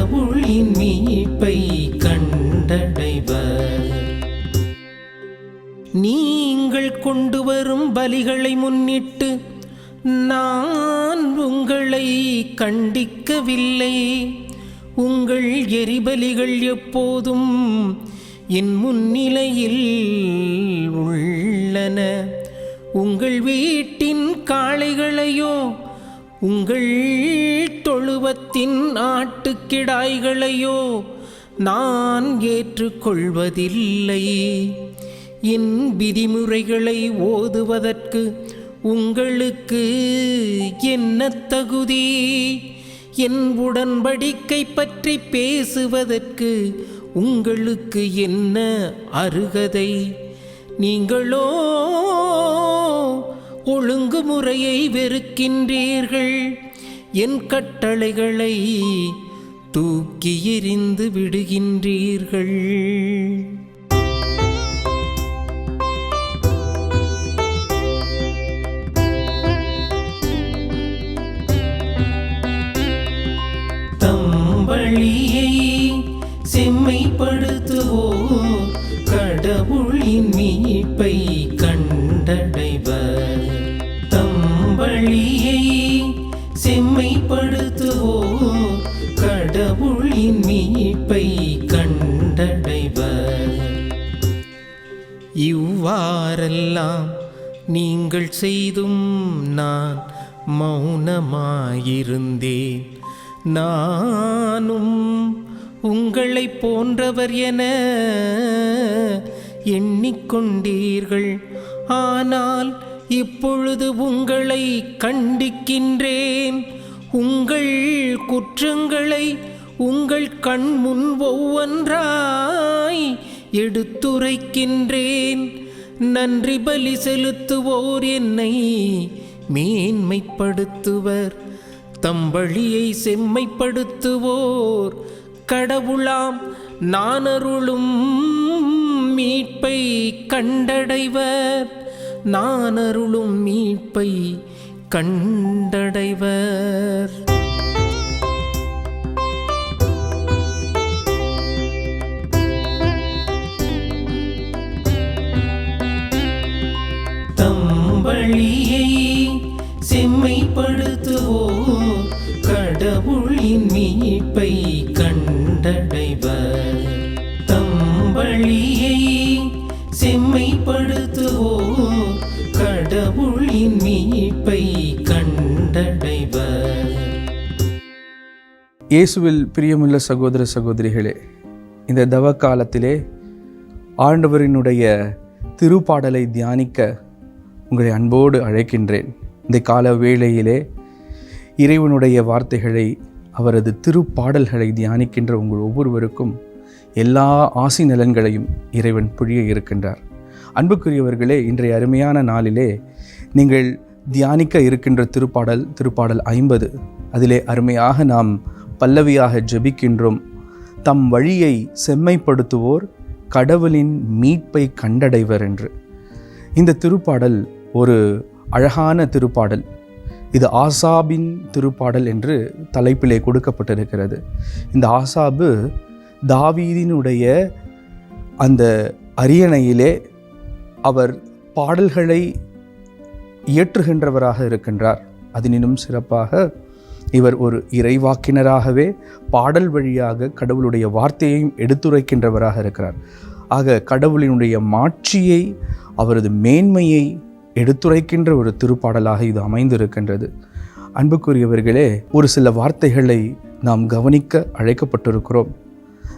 கடவுளின் மீட்பை கண்டடைவர். நீங்கள் கொண்டு வரும் பலிகளை முன்னிட்டு நான் உங்களை கண்டிக்கவில்லை. உங்கள் எரிபலிகள் எப்போதும் என் முன்னிலையில் உள்ளன. உங்கள் வீட்டின் காளைகளையோ உங்கள் தொழுவத்தின் நாட்டுக்கிடாய்களையோ நான் ஏற்றுக்கொள்வதில்லை. என் விதிமுறைகளை ஓதுவதற்கு உங்களுக்கு என்ன தகுதி? என் உடன்படிக்கை பற்றி பேசுவதற்கு உங்களுக்கு என்ன அருகதை? நீங்களோ ஒழுங்குமுறையை வெறுக்கின்றீர்கள். என் கட்டளைகளை தூக்கி எறிந்து விடுகின்றீர்கள். தம்பளியை வழியை செம்மைப்படுத்துவோர் கடவுளின் மீட்பை கண்டடைவர். எல்லாம் நீங்கள் செய்தும் நான் மௌனமாயிருந்தேன். நானும் உங்களைப் போன்றவர் என எண்ணிக்கொண்டீர்கள். ஆனால் இப்பொழுது உங்களை கண்டிக்கின்றேன். உங்கள் குற்றங்களை உங்கள் கண் முன் ஒவ்வொன்றாய் எடுத்துரைக்கின்றேன். நன்றி பலி செலுத்துவோர் என்னை மேன்மைப்படுத்துவர். தம் வழியை செம்மைப்படுத்துவோர். கடவுளாம் நானருளும் மீட்பை கண்டடைவர். நானருளும் மீட்பை கண்டடைவர். கடவுளின் மீட்பை கண்டடைவர். தம்பளியை வழியை செம்மைப்படுத்துவோர். கடவுளின் மீட்பை கண்டடைவர். இயேசுவில் பிரியமுள்ள சகோதர சகோதரிகளே இந்த தவ காலத்திலே ஆண்டவரினுடைய திருப்பாடலை தியானிக்க உங்களை அன்போடு அழைக்கின்றேன். இந்த கால வேளையிலே இறைவனுடைய வார்த்தைகளை அவரது திருப்பாடல்களை தியானிக்கின்ற உங்கள் ஒவ்வொருவருக்கும் எல்லா ஆசி நலன்களையும் இறைவன் புழிய இருக்கின்றார். அன்புக்குரியவர்களே இன்றைய அருமையான நாளிலே நீங்கள் தியானிக்க இருக்கின்ற திருப்பாடல் திருப்பாடல் ஐம்பது. அதிலே அருமையாக நாம் பல்லவியாக ஜெபிக்கின்றோம். தம் வழியை செம்மைப்படுத்துவோர் கடவுளின் மீட்பை கண்டடைவர் என்று. இந்த திருப்பாடல் ஒரு அழகான திருப்பாடல். இது ஆசாபின் திருப்பாடல் என்று தலைப்பிலே கொடுக்கப்பட்டிருக்கிறது. இந்த ஆசாபு தாவீதினுடைய அந்த அரியணையிலே அவர் பாடல்களை இயற்றுகின்றவராக இருக்கின்றார். அதனினும் சிறப்பாக இவர் ஒரு இறைவாக்கினராகவே பாடல் வழியாக கடவுளுடைய வார்த்தையையும் எடுத்துரைக்கின்றவராக இருக்கிறார். ஆக கடவுளினுடைய மாட்சியை அவரது மேன்மையை எடுத்துரைக்கின்ற ஒரு திருப்பாடலாக இது அமைந்திருக்கின்றது. அன்புக்குரியவர்களே ஒரு சில வார்த்தைகளை நாம் கவனிக்க அழைக்கப்பட்டிருக்கிறோம்.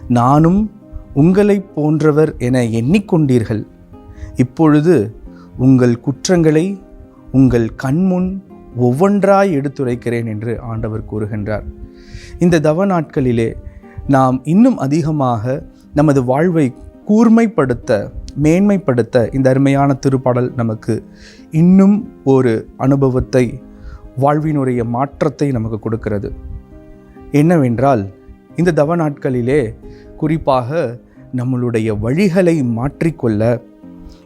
நானும் உங்களை போன்றவர் என எண்ணிக்கொண்டீர்கள். இப்பொழுது உங்கள் குற்றங்களை உங்கள் கண்முன் ஒவ்வொன்றாய் எடுத்துரைக்கிறேன் என்று ஆண்டவர் கூறுகின்றார். இந்த தவ நாட்களிலே நாம் இன்னும் அதிகமாக நமது வாழ்வை கூர்மைப்படுத்த மேன்மைப்படுத்த இந்த அருமையான திருப்பாடல் நமக்கு இன்னும் ஒரு அனுபவத்தை வாழ்வினுடைய மாற்றத்தை நமக்கு கொடுக்கிறது. என்னவென்றால் இந்த தவ நாட்களிலே குறிப்பாக நம்மளுடைய வழிகளை மாற்றிக்கொள்ள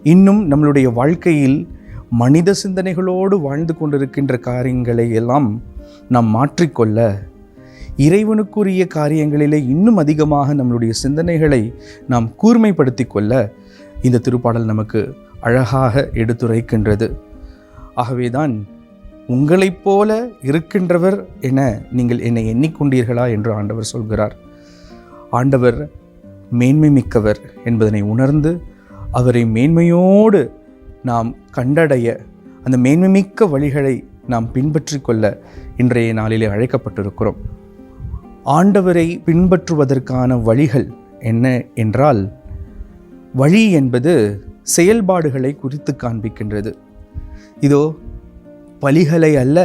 இன்னும் நம்மளுடைய வாழ்க்கையில் மனித சிந்தனைகளோடு வாழ்ந்து கொண்டிருக்கின்ற காரியங்களை எல்லாம் நாம் மாற்றிக்கொள்ள இறைவனுக்குரிய காரியங்களிலே இன்னும் அதிகமாக நம்மளுடைய சிந்தனைகளை நாம் கூர்மைப்படுத்தி கொள்ள இந்த திருப்பாடல் நமக்கு அழகாக எடுத்துரைக்கின்றது. ஆகவேதான் உங்களைப் போல இருக்கின்றவர் என நீங்கள் என்னை எண்ணிக்கொண்டீர்களா என்று ஆண்டவர் சொல்கிறார். ஆண்டவர் மேன்மை மிக்கவர் என்பதனை உணர்ந்து அவரை மேன்மையோடு நாம் கண்டடைய அந்த மேன்மைமிக்க வழிகளை நாம் பின்பற்றி கொள்ள இன்றைய நாளிலே அழைக்கப்பட்டிருக்கிறோம். ஆண்டவரை பின்பற்றுவதற்கான வழிகள் என்ன என்றால் வழி என்பது செயல்பாடுகளை குறித்து காண்பிக்கின்றது. இதோ பலிகளை அல்ல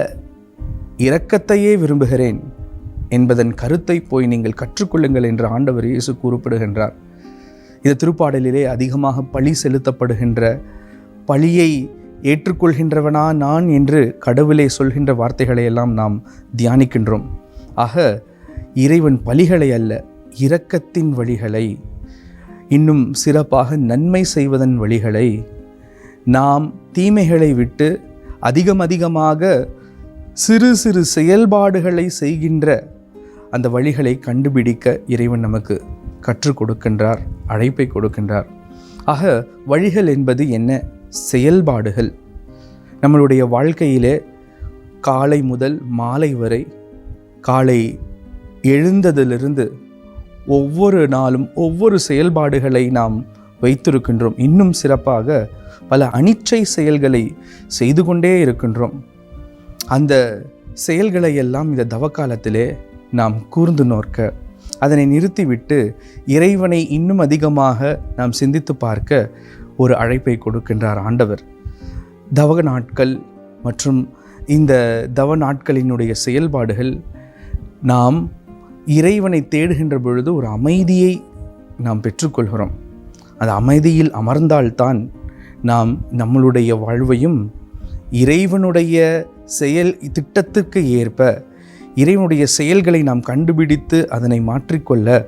இரக்கத்தையே விரும்புகிறேன் என்பதன் கருத்தை போய் நீங்கள் கற்றுக்கொள்ளுங்கள் என்று ஆண்டவர் இயேசு கூறப்படுகின்றார். இந்த திருப்பாடலிலே அதிகமாக பழி செலுத்தப்படுகின்ற பழியை ஏற்றுக்கொள்கின்றவனா நான் என்று கடவுளே சொல்கின்ற வார்த்தைகளை எல்லாம் நாம் தியானிக்கின்றோம். ஆக இறைவன் பலிகளை அல்ல இரக்கத்தின் வழிகளை இன்னும் சிறப்பாக நன்மை செய்வதன் வழிகளை நாம் தீமைகளை விட்டு அதிகம் அதிகமாக சிறு சிறு செயல்பாடுகளை செய்கின்ற அந்த வழிகளை கண்டுபிடிக்க இறைவன் நமக்கு கற்றுக் கொடுக்கின்றார் அழைப்பை கொடுக்கின்றார். ஆக வழிகள் என்பது என்ன? செயல்பாடுகள். நம்மளுடைய வாழ்க்கையிலே காலை முதல் மாலை வரை காலை எழுந்ததிலிருந்து ஒவ்வொரு நாளும் ஒவ்வொரு செயல்பாடுகளை நாம் வைத்திருக்கின்றோம். இன்னும் சிறப்பாக பல அனிச்சை செயல்களை செய்து கொண்டே இருக்கின்றோம். அந்த செயல்களை எல்லாம் இந்த தவக்காலத்திலே நாம் கூர்ந்து நோக்க அதனை நிறுத்திவிட்டு இறைவனை இன்னும் அதிகமாக நாம் சிந்தித்து பார்க்க ஒரு அழைப்பை கொடுக்கின்றார் ஆண்டவர். தவ நாட்கள் மற்றும் இந்த தவ நாட்களினுடைய செயல்பாடுகள் நாம் இறைவனை தேடுகின்ற பொழுது ஒரு அமைதியை நாம் பெற்றுக்கொள்கிறோம். அந்த அமைதியில் அமர்ந்தால்தான் நாம் நம்மளுடைய வாழ்வையும் இறைவனுடைய செயல் திட்டத்துக்கு ஏற்ப இறைவனுடைய செயல்களை நாம் கண்டுபிடித்து அதனை மாற்றிக்கொள்ள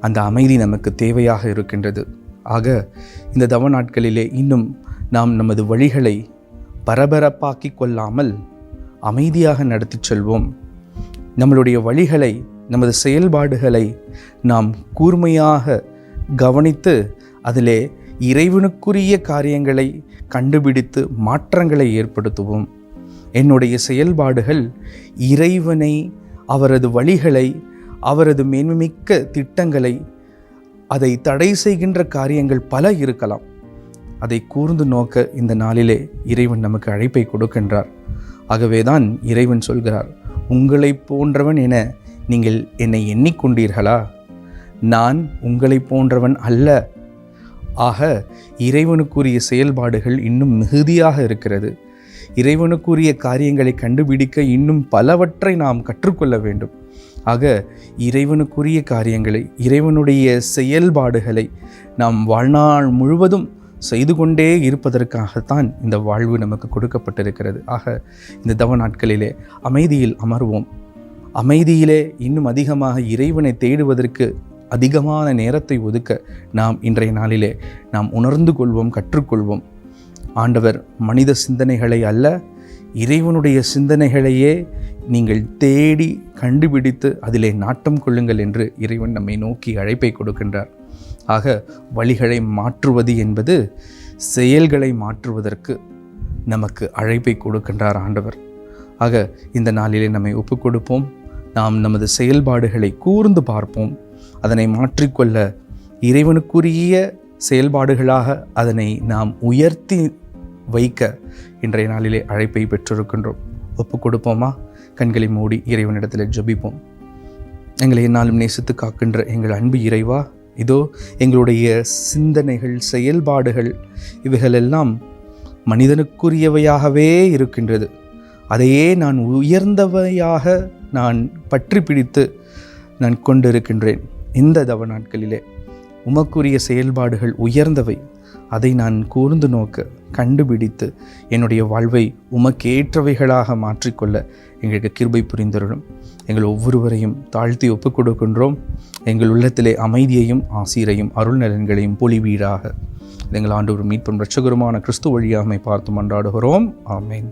அந்த அமைதி நமக்கு தேவையாக இருக்கின்றது. ஆக இந்த தவ நாட்களிலே இன்னும் நாம் நமது வழிகளை பரபரப்பாக்கி கொள்ளாமல் அமைதியாக நடத்தி செல்வோம். நம்மளுடைய வழிகளை நமது செயல்பாடுகளை நாம் கூர்மையாக கவனித்து அதிலே இறைவனுக்குரிய காரியங்களை கண்டுபிடித்து மாற்றங்களை ஏற்படுத்துவோம். என்னுடைய செயல்பாடுகள் இறைவனை அவரது வழிகளை அவரது மேன்மைமிக்க திட்டங்களை அதை தடை செய்கின்ற காரியங்கள் பல இருக்கலாம். அதை கூர்ந்து நோக்க இந்த நாளிலே இறைவன் நமக்கு அழைப்பை கொடுக்கின்றார். ஆகவேதான் இறைவன் சொல்கிறார் உங்களைப் போன்றவன் என நீங்கள் என்னை எண்ணிக்கொண்டீர்களா? நான் உங்களைப் போன்றவன் அல்ல. ஆக இறைவனுக்குரிய செயல்பாடுகள் இன்னும் மிகுதியாக இருக்கிறது. இறைவனுக்குரிய காரியங்களை கண்டுபிடிக்க இன்னும் பலவற்றை நாம் கற்றுக்கொள்ள வேண்டும். ஆக இறைவனுக்குரிய காரியங்களை இறைவனுடைய செயல்பாடுகளை நாம் வாழ்நாள் முழுவதும் செய்து கொண்டே இருப்பதற்காகத்தான் இந்த வாழ்வு நமக்கு கொடுக்கப்பட்டிருக்கிறது. ஆக இந்த தவ நாட்களிலே அமைதியில் அமர்வோம். அமைதியிலே இன்னும் அதிகமாக இறைவனை தேடுவதற்கு அதிகமான நேரத்தை ஒதுக்க நாம் இன்றைய நாளிலே நாம் உணர்ந்து கொள்வோம் கற்றுக்கொள்வோம். ஆண்டவர் மனித சிந்தனைகளை அல்ல இறைவனுடைய சிந்தனைகளையே நீங்கள் தேடி கண்டுபிடித்து அதிலே நாட்டம் கொள்ளுங்கள் என்று இறைவன் நம்மை நோக்கி அழைப்பை கொடுக்கின்றார். ஆக வழிகளை மாற்றுவது என்பது செயல்களை மாற்றுவதற்கு நமக்கு அழைப்பை கொடுக்கின்றார் ஆண்டவர். ஆக இந்த நாளிலே நம்மை ஒப்புக் கொடுப்போம் நாம் நமது செயல்பாடுகளை கூர்ந்து பார்ப்போம். அதனை மாற்றிக்கொள்ள இறைவனுக்குரிய செயல்பாடுகளாக அதனை நாம் உயர்த்தி வைக்க இன்றைய நாளிலே அழைப்பை பெற்றிருக்கின்றோம். ஒப்பு கொடுப்போமா? கண்களை மூடி இறைவனிடத்தில் ஜபிப்போம். எங்களை என்னாலும் நேசித்து காக்கின்ற எங்கள் அன்பு இறைவா இதோ எங்களுடைய சிந்தனைகள் செயல்பாடுகள் இவைகளெல்லாம் மனிதனுக்குரியவையாகவே இருக்கின்றது. அதையே நான் உயர்ந்தவையாக நான் பற்றி பிடித்து நான் கொண்டிருக்கின்றேன். இந்த தவ நாட்களிலே உமக்குரிய செயல்பாடுகள் உயர்ந்தவை. அதை நான் கூர்ந்து நோக்க கண்டுபிடித்து என்னுடைய வாழ்வை உமக்கேற்றவைகளாக மாற்றிக்கொள்ள எங்களுக்கு கிருபை புரிந்தருளும். எங்கள் ஒவ்வொருவரையும் தாழ்த்தி ஒப்புக் கொடுக்கின்றோம். எங்கள் உள்ளத்திலே அமைதியையும் ஆசீரையும் அருள் நலன்களையும் பொலிவீடாக. எங்கள் ஆண்டவர் மீட்பும் ரட்சகருமான கிறிஸ்து வழியாமை பார்த்து மன்றாடுகிறோம். ஆமேன்.